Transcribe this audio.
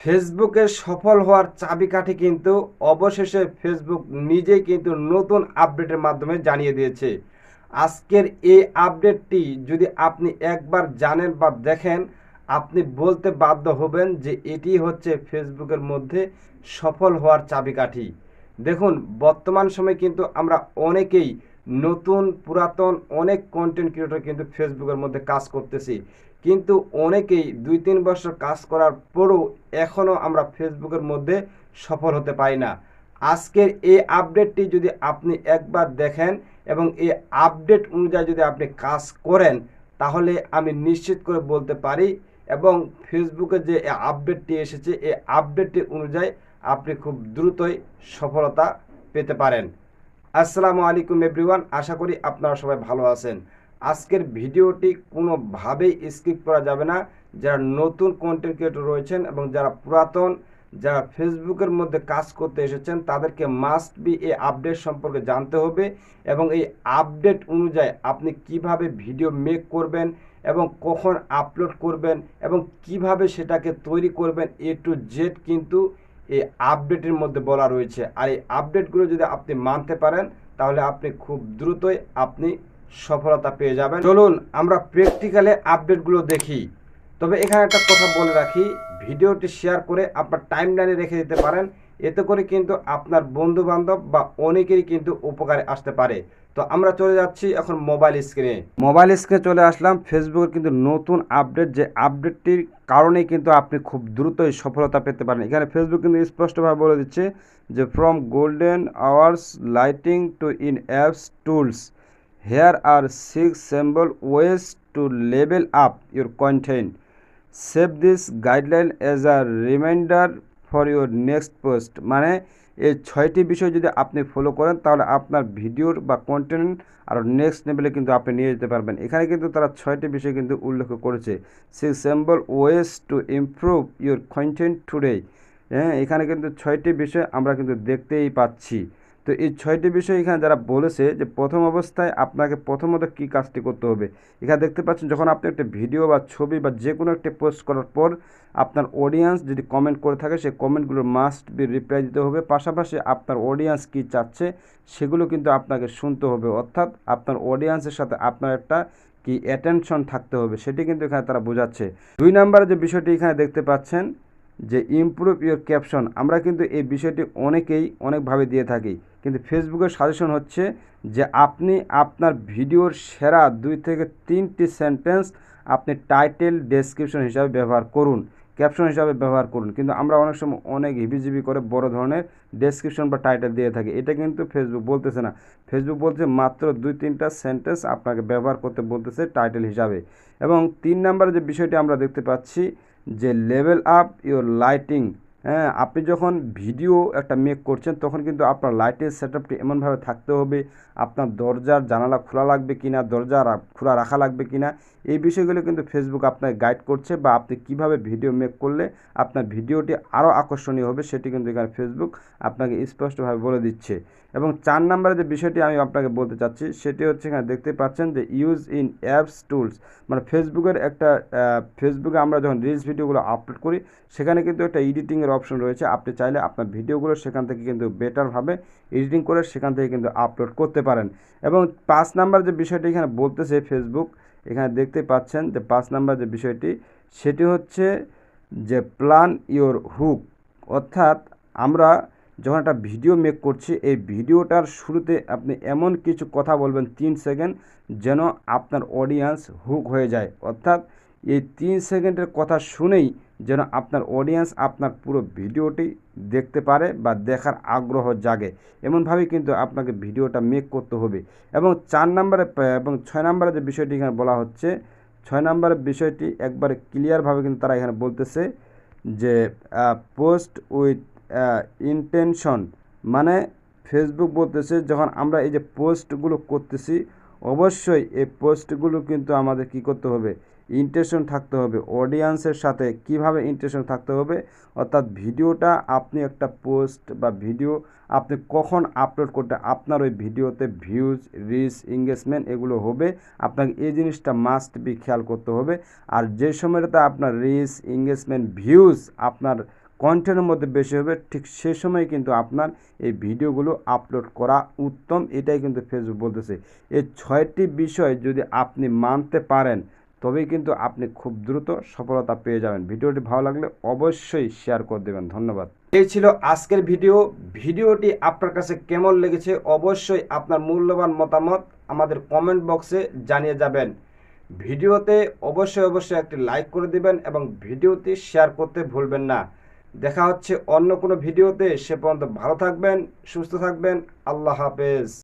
ফেসবুকে সফল হওয়ার চাবিকাঠি কিন্তু অবশেষে ফেসবুক নিজেই কিন্তু নতুন আপডেটের মাধ্যমে জানিয়ে দিয়েছে। আজকের এই আপডেটটি যদি আপনি একবার জানেন বা দেখেন, আপনি বলতে বাধ্য হবেন যে এটি হচ্ছে ফেসবুকের মধ্যে সফল হওয়ার চাবিকাঠি। দেখুন, বর্তমান সময়ে কিন্তু আমরা অনেকেই নতুন, পুরাতন অনেক কন্টেন্ট ক্রিয়েটর কিন্তু ফেসবুকের মধ্যে কাজ করতেছি। কিন্তু অনেকেই দুই তিন বছর কাজ করার পরও এখনও আমরা ফেসবুকের মধ্যে সফল হতে পারি না। আজকের এই আপডেটটি যদি আপনি একবার দেখেন এবং এই আপডেট অনুযায়ী যদি আপনি কাজ করেন, তাহলে আমি নিশ্চিত করে বলতে পারি এবং ফেসবুকে যে আপডেটটি এসেছে, এই আপডেটটি অনুযায়ী আপনি খুব দ্রুতই সফলতা পেতে পারেন। আসসালামু আলাইকুম এভরিওয়ান, আশা করি আপনারা সবাই ভালো আছেন। আজকের ভিডিওটি কোনোভাবেই স্কিপ করা যাবে না। যারা নতুন কন্টেন্ট ক্রিয়েটর রয়েছেন এবং যারা পুরাতন, যারা ফেসবুকের মধ্যে কাজ করতে এসেছেন, তাদেরকে মাস্ট বি এই আপডেট সম্পর্কে জানতে হবে এবং এই আপডেট অনুযায়ী আপনি কীভাবে ভিডিও মেক করবেন এবং কখন আপলোড করবেন এবং কীভাবে সেটাকে তৈরি করবেন এ টু জেড কিন্তু এই আপডেটের মধ্যে বলা রয়েছে। আর এই আপডেটগুলো যদি আপনি মানতে পারেন, তাহলে আপনি খুব দ্রুতই আপনি সফলতা পেয়ে যাবেন। চলুন, আমরা প্র্যাকটিক্যালে আপডেটগুলো দেখি। তবে এখানে একটা কথা বলে রাখি, ভিডিওটি শেয়ার করে আপনার টাইম লাইনে রেখে দিতে পারেন। এতে করে কিন্তু আপনার বন্ধু বান্ধব বা অনেকেরই কিন্তু উপকারে আসতে পারে। তো আমরা চলে যাচ্ছি এখন মোবাইল স্ক্রিনে মোবাইল স্ক্রিনে চলে আসলাম। ফেসবুকের কিন্তু নতুন আপডেট যে আপডেটটির কারণেই কিন্তু আপনি খুব দ্রুতই সফলতা পেতে পারেন। এখানে ফেসবুক কিন্তু স্পষ্টভাবে বলে দিচ্ছে যে from golden hours lighting to in apps tools here are six simple ways to level up your content save this guideline as a reminder for your next post মানে এই ছয়টি বিষয় যদি আপনি ফলো করেন, তাহলে আপনার ভিডিওর বা কন্টেন্ট আরও নেক্সট লেভেলে কিন্তু আপনি নিয়ে যেতে পারবেন। এখানে কিন্তু তারা ছয়টি বিষয় কিন্তু উল্লেখ করেছে। Six simple ways to improve your content today হ্যাঁ এখানে কিন্তু ছয়টি বিষয় আমরা কিন্তু দেখতেই পাচ্ছি। তো এই ছয়টি বিষয় এখানে যারা বলেছে যে প্রথম অবস্থায় আপনাকে প্রথমত কী কাজটি করতে হবে, এখানে দেখতে পাচ্ছেন যখন আপনি একটা ভিডিও বা ছবি বা যে কোনো একটা পোস্ট করার পর আপনার অডিয়েন্স যদি কমেন্ট করে থাকে, সেই কমেন্টগুলো মাস্ট বি রিপ্লাই দিতে হবে। পাশাপাশি আপনার অডিয়েন্স কী চাচ্ছে, সেগুলো কিন্তু আপনাকে শুনতে হবে। অর্থাৎ আপনার অডিয়েন্সের সাথে আপনার একটা কি অ্যাটেনশন থাকতে হবে, সেটি কিন্তু এখানে তারা বোঝাচ্ছে। দুই নম্বরে যে বিষয়টি এখানে দেখতে পাচ্ছেন যে ইমপ্রুভ ইউর ক্যাপশন আমরা কিন্তু এই বিষয়টি অনেকেই অনেকভাবে দিয়ে থাকি। কিন্তু ফেসবুকের সাজেশন হচ্ছে যে আপনি আপনার ভিডিওর সেরা দুই থেকে তিনটি সেন্টেন্স আপনি টাইটেল ডেসক্রিপশন হিসাবে ব্যবহার করুন। ক্যাপশন হিসাবে ব্যবহার করুন। কিন্তু আমরা অনেক সময় অনেক হিবিজিবি করে বড় ধরনের ডেসক্রিপশন বা টাইটেল দিয়ে থাকি। এটা কিন্তু ফেসবুক বলতেছে না। ফেসবুক বলছে মাত্র দুই তিনটা সেন্টেন্স আপনাকে ব্যবহার করতে বলতেছে টাইটেল হিসাবে। এবং তিন নম্বরে যে বিষয়টি আমরা দেখতে পাচ্ছি যে লেভেল আপ ইউর লাইটিং হ্যাঁ আপনি যখন ভিডিও একটা মেক করছেন, তখন কিন্তু আপনার লাইটের সেট আপটি এমনভাবে থাকতে হবে, আপনার দরজার জানালা খোলা লাগবে কি না দরজা খোলা রাখা লাগবে কি না এই বিষয়গুলো কিন্তু ফেসবুক আপনাকে গাইড করছে বা আপনি কীভাবে ভিডিও মেক করলে আপনার ভিডিওটি আরও আকর্ষণীয় হবে, সেটি কিন্তু এখানে ফেসবুক আপনাকে স্পষ্টভাবে বলে দিচ্ছে। এবং চার নম্বরে যে বিষয়টি আমি আপনাকে বলতে চাচ্ছি, সেটি হচ্ছে এখানে দেখতে পাচ্ছেন যে ইউজ ইন অ্যাপস টুলস মানে ফেসবুকের একটা ফেসবুকে আমরা যখন রিলস ভিডিওগুলো আপলোড করি, সেখানে কিন্তু একটা এডিটিংয়ের অপশন রয়েছে। আপনি চাইলে আপনার ভিডিওগুলো সেখান থেকে কিন্তু বেটারভাবে এডিটিং করে সেখান থেকে কিন্তু আপলোড করতে পারেন। এবং পাঁচ নাম্বার যে বিষয়টি এখানে বলতেছে ফেসবুক এখানে দেখতে পাচ্ছেন যে পাঁচ নাম্বার যে বিষয়টি, সেটি হচ্ছে যে প্ল্যান ইওর হুক অর্থাৎ আমরা যখন একটা ভিডিও মেক করছি, এই ভিডিওটার শুরুতে আপনি এমন কিছু কথা বলবেন তিন সেকেন্ড যেন আপনার অডিয়েন্স হুক হয়ে যায়। অর্থাৎ এই তিন সেকেন্ডের কথা শুনেই যেন আপনার অডিয়েন্স আপনার পুরো ভিডিওটি দেখতে পারে বা দেখার আগ্রহ জাগে। এমনভাবেই কিন্তু আপনাকে ভিডিওটা মেক করতে হবে। এবং চার নম্বরে, এবং ছয় নম্বরে যে বিষয়টি এখানে বলা হচ্ছে, ছয় নম্বরের বিষয়টি একবারে ক্লিয়ারভাবে কিন্তু তারা এখানে বলতেছে যে পোস্ট উইথ ইন্টেনশন মানে ফেসবুক বলতেছে যখন আমরা এই যে পোস্টগুলো করতেছি, অবশ্যই এই পোস্টগুলো কিন্তু আমাদের কি করতে হবে? ইন্টেনশন থাকতে হবে। অডিয়েন্সের সাথে কীভাবে ইন্টেনশন থাকতে হবে? অর্থাৎ ভিডিওটা আপনি একটা পোস্ট বা ভিডিও আপনি কখন আপলোড করতে, আপনার ওই ভিডিওতে ভিউজ রিচ এঙ্গেজমেন্ট এগুলো হবে। আপনাকে এই জিনিসটা মাস্ট বি খেয়াল করতে হবে। আর যে সময়টাতে আপনার রিচ এঙ্গেজমেন্ট ভিউজ আপনার কন্টেন্টের মধ্যে বেশি হবে, ঠিক সে সময় কিন্তু আপনার এই ভিডিওগুলো আপলোড করা উত্তম। এটাই কিন্তু ফেসবুক বলতেছে। এই ছয়টি বিষয় যদি আপনি মানতে পারেন তবেই কিন্তু আপনি খুব দ্রুত সফলতা পেয়ে যাবেন। ভিডিওটি ভালো লাগলে অবশ্যই শেয়ার করে দেবেন। ধন্যবাদ। এই ছিল আজকের ভিডিও। ভিডিওটি আপনার কাছে কেমন লেগেছে অবশ্যই আপনার মূল্যবান মতামত আমাদের কমেন্ট বক্সে জানিয়ে যাবেন। ভিডিওতে অবশ্যই অবশ্যই একটি লাইক করে দিবেন এবং ভিডিওটি শেয়ার করতে ভুলবেন না। দেখা হচ্ছে অন্য কোনো ভিডিওতে। সে পর্যন্ত ভালো থাকবেন, সুস্থ থাকবেন। আল্লাহ হাফেজ।